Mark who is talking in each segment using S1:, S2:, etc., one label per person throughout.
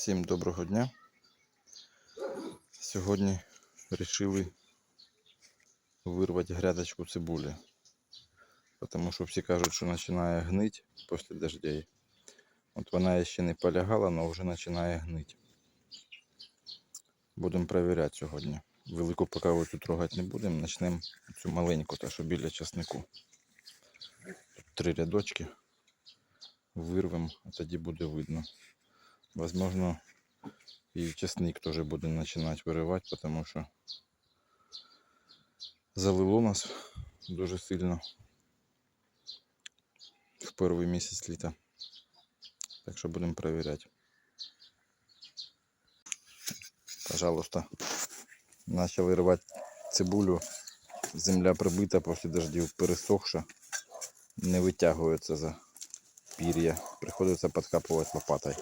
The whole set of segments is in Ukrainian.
S1: Всім доброго дня. Сьогодні вирішили вирвати грядочку цибулі. Тому що всі кажуть, що починає гнити після дождей. От вона ще не полягала, але вже починає гнити. Будемо перевіряти сьогодні. Велику поки трогати не будемо. Почнемо цю маленьку, та що біля часнику. Тут три рядочки. Вирвемо, а тоді буде видно. Возможно, и чесник тоже буду начинать вырывать, потому что залило нас дуже сильно в перший місяць літа. Так що будемо перевіряти. Пожалуйста. Начали рвати цибулю. Земля прибита після дождів, пересохша. Не витягується за пір'я. Приходиться підкапувати лопатою.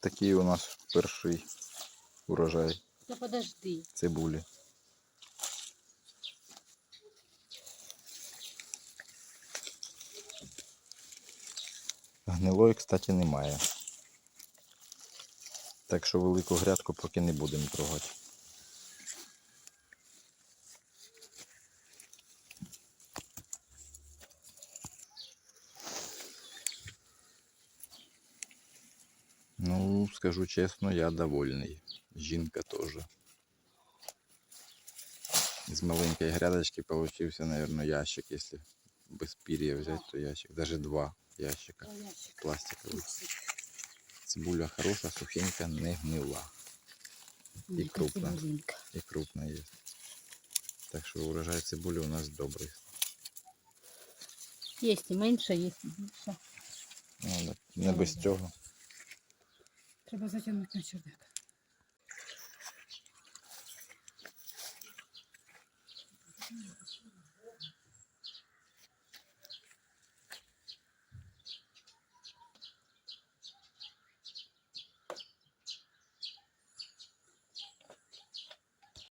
S1: Такий у нас перший урожай
S2: Да подожди.
S1: цибулі. Гнилої, кстати, немає. Так що велику грядку поки не будемо трогати. Ну, скажу чесно, я довольний. Жінка теж. Из маленькой грядочки получился, наверное, ящик. Если без перья взять, то ящик. Даже два ящика пластиковых. Цибуля хорошая, сухенькая, не гнила. И
S2: цибулинка.
S1: И крупная есть. Так что урожай цибули у нас добрый.
S2: Есть и меньше, есть и більше.
S1: Ну, не без цього.
S2: Треба затягнути на чердак.